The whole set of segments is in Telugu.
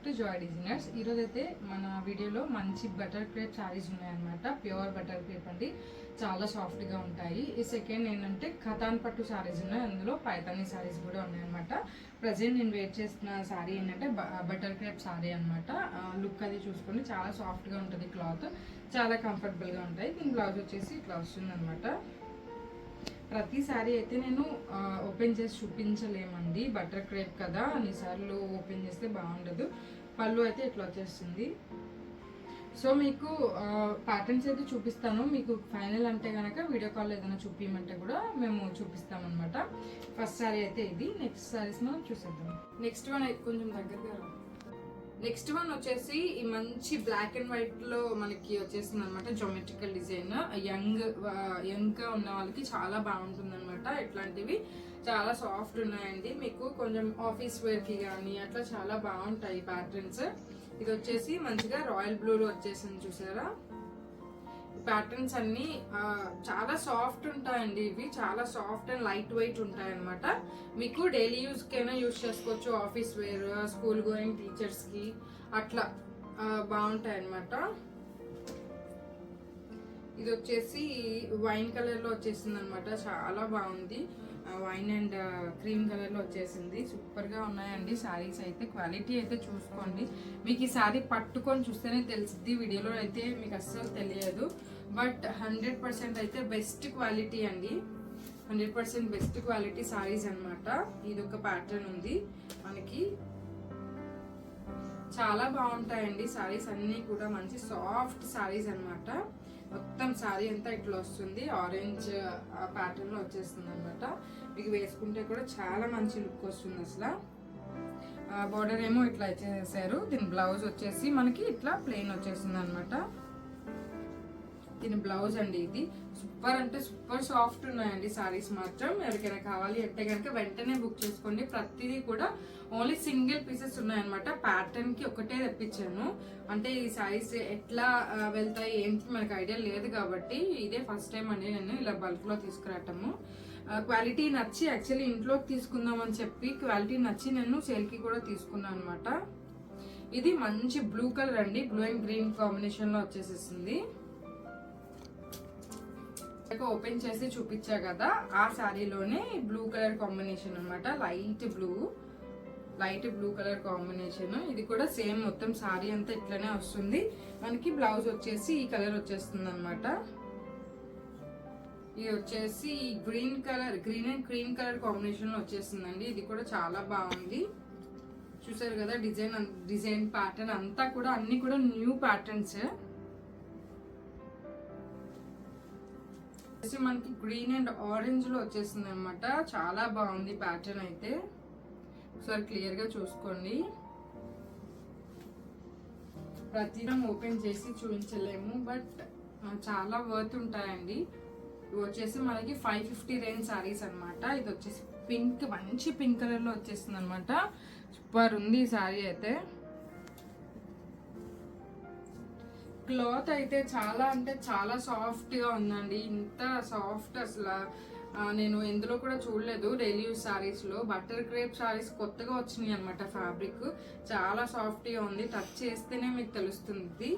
Back to Joy designers. ఈరోజు అయితే మన వీడియోలో మంచి బటర్ క్రేప్ శారీస్ ఉన్నాయన్నమాట. ప్యూర్ బటర్ క్రేప్ అండి. చాలా సాఫ్ట్గా ఉంటాయి. ఈ సెకండ్ ఏంటంటే ఖతాన్ పట్టు శారీస్ ఉన్నాయి. అందులో పైతానీ శారీస్ కూడా ఉన్నాయన్నమాట. ప్రజెంట్ నేను వెయిట్ చేసిన శారీ ఏంటంటే బటర్ క్రేప్ శారీ అనమాట లుక్ అది చూసుకొని చాలా సాఫ్ట్గా ఉంటుంది క్లాత్. చాలా కంఫర్టబుల్గా ఉంటాయి. దీని బ్లౌజ్ వచ్చేసి ఇట్లా వస్తుంది ప్రతి శారీ అయితే నేను ఓపెన్ చేసి చూపించలేమండి. బటర్ క్రేప్ కదా అన్నిసార్లు ఓపెన్ చేస్తే బాగుండదు. పళ్ళు అయితే ఇట్లా వచ్చేస్తుంది. సో మీకు ప్యాటర్న్స్ అయితే చూపిస్తాను. మీకు ఫైనల్ అంటే కనుక వీడియో కాల్ ఏదైనా చూపించమంటే కూడా మేము చూపిస్తామన్నమాట. ఫస్ట్ శారీ అయితే ఇది నెక్స్ట్ శారీస్ మనం చూసేద్దాం. నెక్స్ట్ వన్ అయితే కొంచెం దగ్గరగా రా. నెక్స్ట్ వన్ వచ్చేసి ఈ మంచి బ్లాక్ అండ్ వైట్లో మనకి వచ్చేసింది అనమాట జోమెట్రికల్ డిజైన్ యంగ్ యంగ్గా ఉన్న వాళ్ళకి చాలా బాగుంటుంది అనమాట ఇట్లాంటివి. చాలా సాఫ్ట్ ఉన్నాయండి. మీకు కొంచెం ఆఫీస్ వేర్కి కానీ అట్లా చాలా బాగుంటాయి ప్యాటర్న్స్ ఇది వచ్చేసి మంచిగా రాయల్ బ్లూలో వచ్చేసింది చూసారా? ప్యాటర్న్స్ అన్ని చాలా సాఫ్ట్ ఉంటాయండి ఇవి. చాలా సాఫ్ట్ అండ్ లైట్ వెయిట్ ఉంటాయి అనమాట మీకు డైలీ యూస్ కైనా యూస్ చేసుకోవచ్చు. ఆఫీస్ వేర్ స్కూల్ గోయింగ్ టీచర్స్కి అట్లా ఆ, బాగుంటాయి అనమాట ఇది వచ్చేసి వైన్ కలర్లో వచ్చేసింది అనమాట చాలా బాగుంది వైన్ అండ్ క్రీమ్ కలర్లో వచ్చేసింది. సూపర్గా ఉన్నాయండి శారీస్ అయితే. క్వాలిటీ అయితే చూసుకోండి. మీకు ఈ శారీ పట్టుకొని చూస్తేనే తెలిసిద్ది వీడియోలో అయితే మీకు అస్సలు తెలియదు. బట్ హండ్రెడ్ పర్సెంట్ అయితే బెస్ట్ క్వాలిటీ అండి. Hundred percent best quality saris అనమాట ఇది ఒక ప్యాటర్న్ ఉంది. మనకి చాలా బాగుంటాయండి సారీస్ అన్నీ కూడా. మంచి సాఫ్ట్ సారీస్ అనమాట మొత్తం సారీ అంతా ఇట్లా వస్తుంది. ఆరెంజ్ ప్యాటర్న్లో వచ్చేస్తుంది అనమాట మీకు వేసుకుంటే కూడా చాలా మంచి లుక్ వస్తుంది అసలు. బార్డర్ ఏమో ఇట్లా ఇచ్చేసారు. దీని బ్లౌజ్ వచ్చేసి మనకి ఇట్లా ప్లెయిన్ వచ్చేసింది అనమాట దీని బ్లౌజ్ అండి ఇది. సూపర్ అంటే సూపర్ సాఫ్ట్ ఉన్నాయండి సారీస్ మాత్రం. ఎవరికైనా కావాలి అంటే కనుక వెంటనే బుక్ చేసుకోండి. ప్రతిదీ కూడా ఓన్లీ సింగిల్ పీసెస్ ఉన్నాయన్నమాట. ప్యాటర్న్కి ఒకటే తెప్పించాను. అంటే ఈ సారీస్ ఎట్లా వెళ్తాయి ఏంటి మనకు ఐడియా లేదు కాబట్టి ఇదే ఫస్ట్ టైం అండి నేను ఇలా బల్క్లో తీసుకురావటము. క్వాలిటీ నచ్చి యాక్చువల్లీ ఇంట్లోకి తీసుకుందాం అని చెప్పి క్వాలిటీ నచ్చి నేను సేల్కి కూడా తీసుకున్నాను అనమాట ఇది మంచి బ్లూ కలర్ అండి. బ్లూ అండ్ గ్రీన్ కాంబినేషన్లో వచ్చేసేసింది. వచ్చేసేసింది ఓపెన్ చేసి చూపించా కదా ఆ శారీలోనే బ్లూ కలర్ కాంబినేషన్ అన్నమాట. Light blue light blue colour combination ఇది కూడా సేమ్ మొత్తం శారీ అంతా ఇట్లనే వస్తుంది. మనకి బ్లౌజ్ వచ్చేసి ఈ కలర్ వచ్చేస్తుంది అనమాట ఇది వచ్చేసి green colour green and cream colour కాంబినేషన్లో వచ్చేసిందండి ఇది కూడా చాలా బాగుంది. చూసారు కదా డిజైన్ డిజైన్ ప్యాటర్న్ అంతా కూడా అన్ని కూడా న్యూ ప్యాటర్న్స్ వచ్చేసి మనకి గ్రీన్ అండ్ ఆరెంజ్లో వచ్చేసింది అనమాట చాలా బాగుంది ప్యాటర్న్ అయితే. ఒకసారి క్లియర్గా చూసుకోండి. ప్రతిదం ఓపెన్ చేసి చూపించలేము బట్ చాలా వర్త్ ఉంటాయండి. ఇవి వచ్చేసి మనకి ఫైవ్ ఫిఫ్టీ రేంజ్ సారీస్ అనమాట ఇది వచ్చేసి పింక్ మంచి పింక్ కలర్లో వచ్చేసింది అనమాట సూపర్ ఉంది ఈ సారీ అయితే. క్లాత్ అయితే చాలా అంటే చాలా సాఫ్ట్గా ఉందండి. ఇంత సాఫ్ట్ అసలు. నేను ఎందులో కూడా చూడలేదు. డైలీ యూస్ సారీస్లో బటర్ క్రేప్ శారీస్ కొత్తగా వచ్చినాయి అనమాట ఫ్యాబ్రిక్. చాలా సాఫ్ట్గా ఉంది. టచ్ చేస్తేనే మీకు తెలుస్తుంది.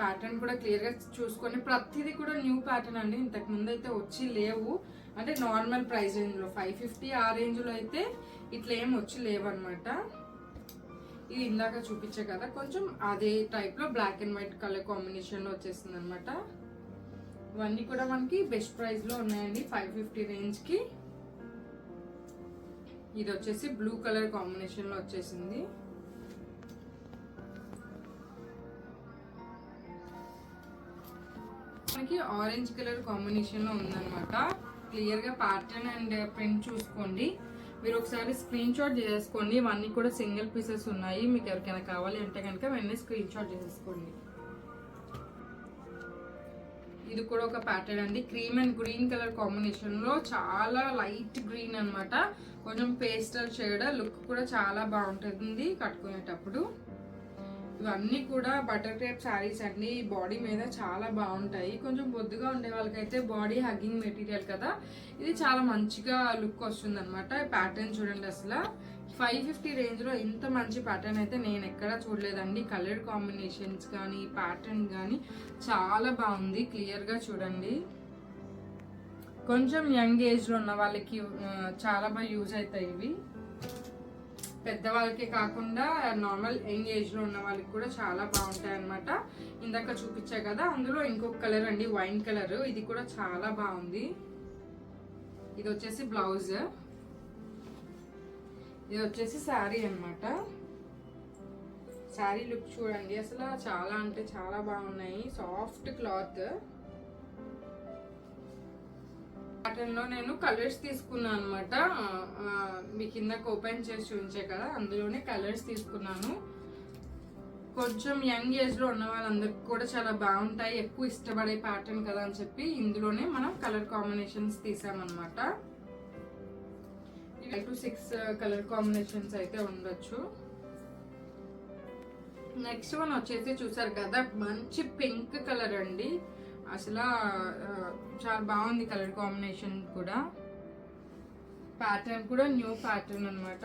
ప్యాటర్న్ కూడా క్లియర్గా చూసుకొని ప్రతిదీ కూడా న్యూ ప్యాటర్న్ అండి. ఇంతకు ముందు అయితే వచ్చి లేవు. అంటే నార్మల్ ప్రైస్ రేంజ్లో. ఫైవ్ ఫిఫ్టీ ఆ రేంజ్లో అయితే ఇట్లా ఏం వచ్చి లేవు అనమాట ఇది ఇందాక చూపించే కదా కొంచెం అదే టైప్లో బ్లాక్ అండ్ వైట్ కలర్ కాంబినేషన్లో వచ్చేసింది అనమాట ఇవన్నీ కూడా మనకి బెస్ట్ ప్రైస్లో ఉన్నాయండి ఫైవ్ ఫిఫ్టీ రేంజ్కి ఇది వచ్చేసి బ్లూ కలర్ కాంబినేషన్లో వచ్చేసింది. మనకి ఆరెంజ్ కలర్ కాంబినేషన్లో ఉందనమాట ఉందన్నమాట. ప్యాటర్న్ అండ్ ప్రింట్ చూసుకోండి. మీరు ఒకసారి స్క్రీన్ షాట్ చేసుకోండి. ఇవన్నీ కూడా సింగిల్ పీసెస్ ఉన్నాయి. మీకు ఎవరికైనా కావాలి అంటే కనుక వెంటనే స్క్రీన్ షాట్ చేసుకోండి. ఇది కూడా ఒక ప్యాటర్న్ అండి. క్రీమ్ అండ్ గ్రీన్ కలర్ కాంబినేషన్లో చాలా లైట్ గ్రీన్ అన్నమాట. కొంచెం పేస్టల్ షేడ్ లుక్ కూడా చాలా బాగుంటుంది కట్టుకునేటప్పుడు. ఇవన్నీ కూడా బటర్ క్రేప్ శారీస్ అండి. బాడీ మీద చాలా బాగుంటాయి. కొంచెం బొద్దుగా ఉండే వాళ్ళకైతే బాడీ హగ్గింగ్ మెటీరియల్ కదా. ఇది చాలా మంచిగా లుక్ వస్తుంది అనమాట ప్యాటర్న్ చూడండి అసలు. ఫైవ్ ఫిఫ్టీ రేంజ్లో ఇంత మంచి ప్యాటర్న్ అయితే నేను ఎక్కడా చూడలేదండి. కలర్ కాంబినేషన్స్ కానీ ప్యాటర్న్ కానీ చాలా బాగుంది. క్లియర్గా చూడండి. కొంచెం యంగ్ ఏజ్లో ఉన్న వాళ్ళకి చాలా బాగా యూజ్ అవుతాయి ఇవి. పెద్దవాళ్ళకి కాకుండా నార్మల్ యంగ్ ఏజ్లో ఉన్న వాళ్ళకి కూడా చాలా బాగుంటాయి అనమాట ఇందాక చూపించా కదా అందులో ఇంకొక కలర్ అండి వైన్ కలర్ ఇది కూడా చాలా బాగుంది. ఇది వచ్చేసి బ్లౌజ్ ఇది వచ్చేసి శారీ అన్నమాట. శారీ లుక్ చూడండి అసలు చాలా అంటే చాలా బాగున్నాయి. సాఫ్ట్ క్లాత్ లో నేను కలర్స్ తీసుకున్నాను అనమాట మీ కింద ఓపెన్ చేసి చూపించే కదా అందులోనే కలర్స్ తీసుకున్నాను. కొంచెం యంగ్ ఏజ్లో ఉన్న వాళ్ళందరికి కూడా చాలా బాగుంటాయి ఎక్కువ ఇష్టపడే ప్యాటర్న్ కదా అని చెప్పి ఇందులోనే మనం colour combinations తీసామన్నమాట. Five to six colour combinations అయితే ఉండొచ్చు. నెక్స్ట్ వన్ వచ్చేసి చూసారు కదా మంచి పింక్ కలర్ అండి. అసలు చాలా బాగుంది కలర్ కాంబినేషన్ కూడా. ప్యాటర్న్ కూడా న్యూ ప్యాటర్న్ అన్నమాట.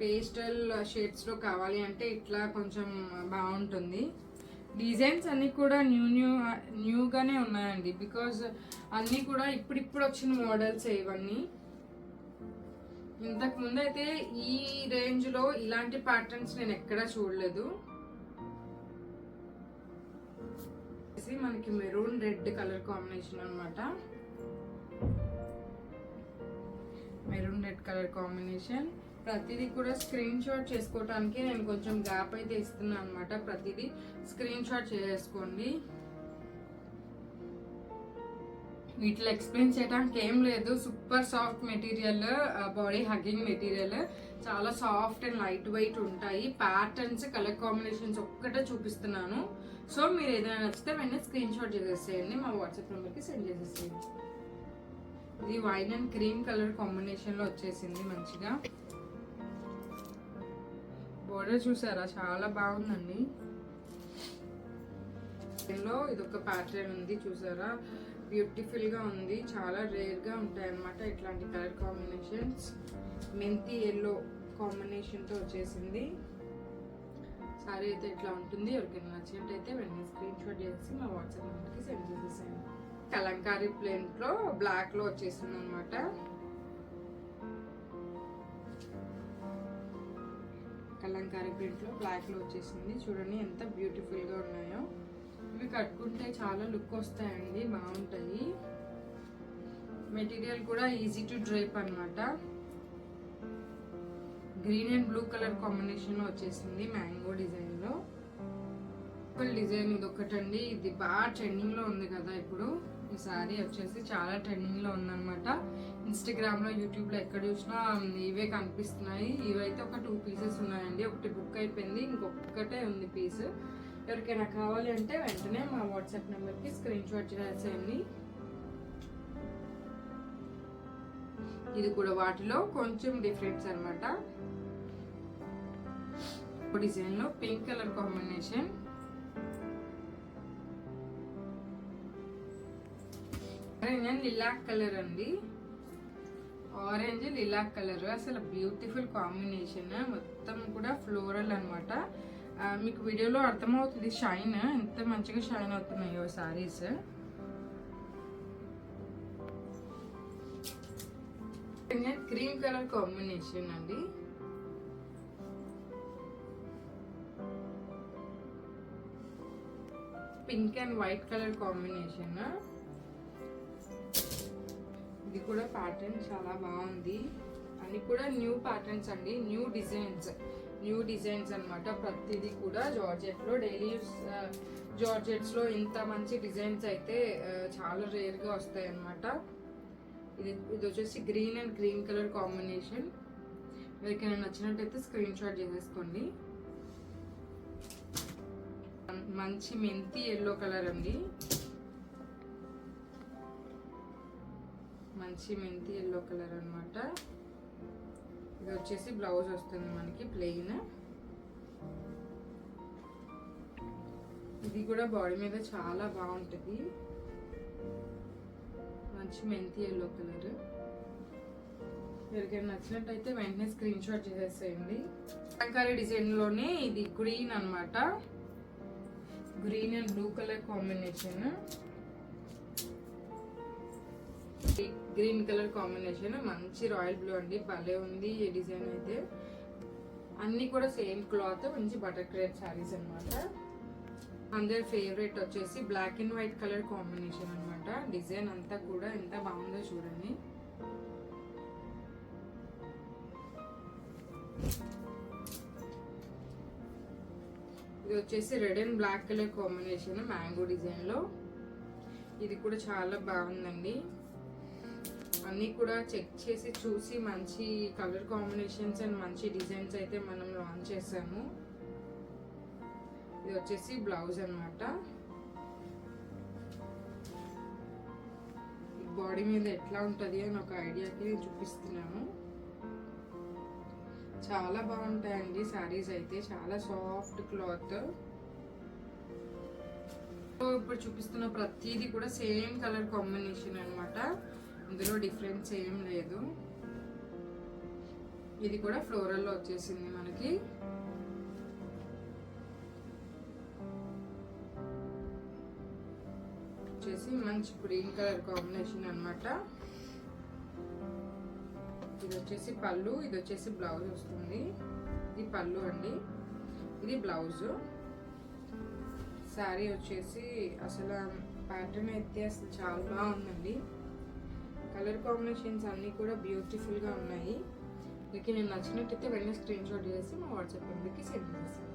పేస్టల్ షేప్స్లో కావాలి అంటే ఇట్లా కొంచెం బాగుంటుంది. డిజైన్స్ అన్నీ కూడా న్యూ న్యూ న్యూగానే ఉన్నాయండి. బికాజ్ అన్నీ కూడా ఇప్పుడిప్పుడు వచ్చిన మోడల్స్ ఇవన్నీ. ఇంతకుముందు అయితే ఈ రేంజ్లో ఇలాంటి ప్యాటర్న్స్ నేను ఎక్కడా చూడలేదు. వచ్చేసి మనకి మెరూన్ రెడ్ కలర్ కాంబినేషన్ అనమాట మెరూన్ రెడ్ కలర్ కాంబినేషన్. ప్రతిదీ కూడా స్క్రీన్ షాట్ చేసుకోవడానికి నేను కొంచెం గ్యాప్ అయితే ఇస్తున్నాను అనమాట ప్రతిదీ స్క్రీన్ షాట్ చేసుకోండి. వీటిలో ఎక్స్ప్లెయిన్ చేయడానికి ఏం లేదు. Super soft material body hugging material. చాలా సాఫ్ట్ అండ్ లైట్ వెయిట్ ఉంటాయి. ప్యాటర్న్స్ కలర్ కాంబినేషన్స్ ఒక్కటే చూపిస్తున్నాను. సో మీరు ఏదైనా నచ్చితే వెంటనే స్క్రీన్ షాట్ చేసేసేయండి మా వాట్సాప్ నెంబర్కి సెండ్ చేసేసేయండి. ఇది వైన్ అండ్ క్రీమ్ కలర్ కాంబినేషన్లో వచ్చేసింది మంచిగా. బోర్డర్ చూసారా? చాలా బాగుందండి. దీనిలో ఇది ఒక ప్యాటర్న్ ఉంది చూసారా? బ్యూటిఫుల్గా ఉంది చాలా రేర్గా ఉంటాయి అన్నమాట ఇట్లాంటి కలర్ కాంబినేషన్స్ మెంతి ఎల్లో కాంబినేషన్తో వచ్చేసింది. సారీ అయితే ఇట్లా ఉంటుంది? ఎవరికైనా నచ్చినట్టయితే వెంటనే స్క్రీన్ షాట్ చేసి మా వాట్సాప్ నెంబర్కి సెండ్ చేసేసాను కలంకారీ ప్లేంట్లో బ్లాక్లో వచ్చేసింది అనమాట కలంకారీ ప్రింట్లో బ్లాక్లో వచ్చేసింది. చూడండి ఎంత బ్యూటిఫుల్గా ఉన్నాయో. ఇవి కట్టుకుంటే చాలా లుక్ వస్తాయండి. బాగుంటాయి. మెటీరియల్ కూడా ఈజీ టు డ్రైప్ అన్నమాట. Green and blue colour combination వచ్చేసింది మ్యాంగో డిజైన్లో డిజైన్ ఇది ఒకటండి ఇది బాగా ట్రెండింగ్లో ఉంది కదా ఇప్పుడు. ఈ సారీ వచ్చేసి చాలా ట్రెండింగ్లో ఉందన్నమాట. ఇన్స్టాగ్రామ్లో యూట్యూబ్లో ఎక్కడ చూసినా ఇవే కనిపిస్తున్నాయి. ఇవైతే ఒక టూ పీసెస్ ఉన్నాయండి. ఒకటి బుక్ అయిపోయింది ఇంకొకటే ఉంది పీస్ ఎవరికైనా కావాలి అంటే వెంటనే మా వాట్సాప్ నెంబర్కి స్క్రీన్ షాట్ చేసేయండి. ఇది కూడా వాటిలో కొంచెం డిఫరెన్స్ అనమాట డిజైన్లో pink colour combination. Orange lilac colour అండి. Orange lilac colour. అసలు బ్యూటిఫుల్ కాంబినేషన్. మొత్తం కూడా ఫ్లోరల్ అనమాట మీకు వీడియోలో అర్థమవుతుంది షైన్. ఎంత మంచిగా షైన్ అవుతున్నాయో సారీస్. క్రీమ్ కలర్ కాంబినేషన్ అండి. Pink and white colour combination. ఇది కూడా ప్యాటర్న్ చాలా బాగుంది. అన్ని కూడా న్యూ ప్యాటర్న్స్ అండి. న్యూ డిజైన్స్ న్యూ డిజైన్స్ అనమాట ప్రతిదీ కూడా జార్జెట్లో డైలీ జార్జెట్స్లో ఇంత మంచి డిజైన్స్ అయితే చాలా రేర్గా వస్తాయి అన్నమాట. ఇది ఇది వచ్చేసి green and green colour combination ఎవరికైనా నచ్చినట్టయితే స్క్రీన్ షాట్ చేసేసుకోండి. మంచి మెంతి ఎల్లో కలర్ అండి. మంచి మెంతి ఎల్లో కలర్ అనమాట ఇది వచ్చేసి బ్లౌజ్ వస్తుంది మనకి ప్లెయిన్. ఇది కూడా బాడీ మీద చాలా బాగుంటుంది. మంచి మెంతి ఎల్లో కలర్ ఎవరికైనా నచ్చినట్టయితే వెంటనే స్క్రీన్ షాట్ చేసేసేయండి కలంకారీ డిజైన్ ఇది గ్రీన్ అనమాట green and blue colour combination green colour combination మంచి రాయల్ బ్లూ అండి. భలే ఉంది ఈ డిజైన్ అయితే. అన్ని కూడా సేమ్ క్లాత్ మంచి బటర్ క్రేప్ శారీస్ అన్నమాట. అందరి ఫేవరెట్ వచ్చేసి black and white colour combination అనమాట డిజైన్ అంతా కూడా ఎంత బాగుందో చూడండి. ఇది వచ్చేసి red and black colour combination mango డిజైన్లో. ఇది కూడా చాలా బాగుందండి. అన్నీ కూడా చెక్ చేసి చూసి మంచి కలర్ కాంబినేషన్స్ అండ్ మంచి డిజైన్స్ అయితే మనం లాంచ్ చేసాము. ఇది వచ్చేసి బ్లౌజ్ అన్నమాట. బాడీ మీద ఎట్లా ఉంటుంది అని ఒక ఐడియాకి నేను చూపిస్తున్నాను. చాలా బాగుంటాయండి శారీస్ అయితే. చాలా సాఫ్ట్ క్లాత్. ఇప్పుడు చూపిస్తున్న ప్రతిదీ కూడా సేమ్ కలర్ కాంబినేషన్ అనమాట ఇందులో డిఫరెన్స్ ఏం లేదు. ఇది కూడా ఫ్లోరల్లో వచ్చేసింది మనకి. వచ్చేసి మంచి గ్రీన్ కలర్ కాంబినేషన్ అనమాట ఇది వచ్చేసి పళ్ళు ఇది వచ్చేసి బ్లౌజ్ వస్తుంది. ఇది పళ్ళు అండి. ఇది బ్లౌజ్. శారీ వచ్చేసి అసలు ప్యాటర్న్ అయితే అసలు చాలా బాగుందండి. కలర్ కాంబినేషన్స్ అన్నీ కూడా బ్యూటిఫుల్గా ఉన్నాయి. మీకు నేను నచ్చినట్టయితే వెంటనే స్క్రీన్ షాట్ చేసి మా వాట్సాప్ నెంబర్కి సెండ్ చేస్తాను